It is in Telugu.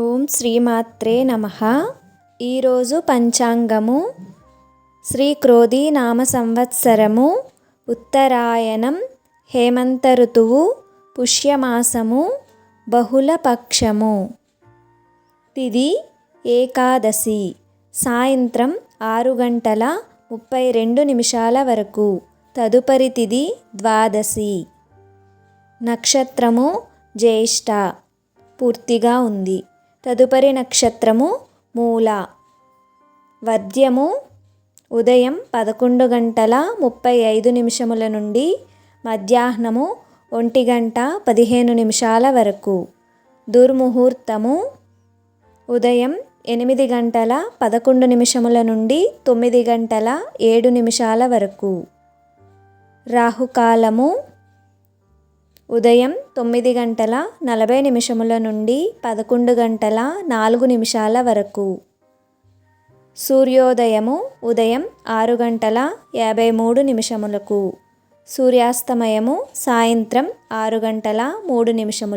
ఓం శ్రీమాత్రే నమ. ఈరోజు పంచాంగము శ్రీ క్రోధీ నామ సంవత్సరము ఉత్తరాయణం హేమంత ఋతువు పుష్యమాసము బహుళ పక్షము. తిది ఏకాదశి సాయంత్రం ఆరు గంటల ముప్పై రెండు నిమిషాల వరకు. తదుపరి తిది ద్వాదశి. నక్షత్రము జ్యేష్ఠ. పూర్తిగా ఉంది. తదుపరి నక్షత్రము మూల. వద్యము ఉదయం పదకొండు గంటల ముప్పై ఐదు నిమిషముల నుండి మధ్యాహ్నము ఒంటి గంట పదిహేను నిమిషాల వరకు. దుర్ముహూర్తము ఉదయం ఎనిమిది గంటల పదకొండు నిమిషముల నుండి తొమ్మిది గంటల ఏడు నిమిషాల వరకు. రాహుకాలము ఉదయం తొమ్మిది గంటల నలభై నిమిషముల నుండి పదకొండు గంటల నాలుగు నిమిషాల వరకు. సూర్యోదయము ఉదయం ఆరు గంటల యాభై మూడు నిమిషములకు. సూర్యాస్తమయము సాయంత్రం ఆరు గంటల మూడు నిమిషములు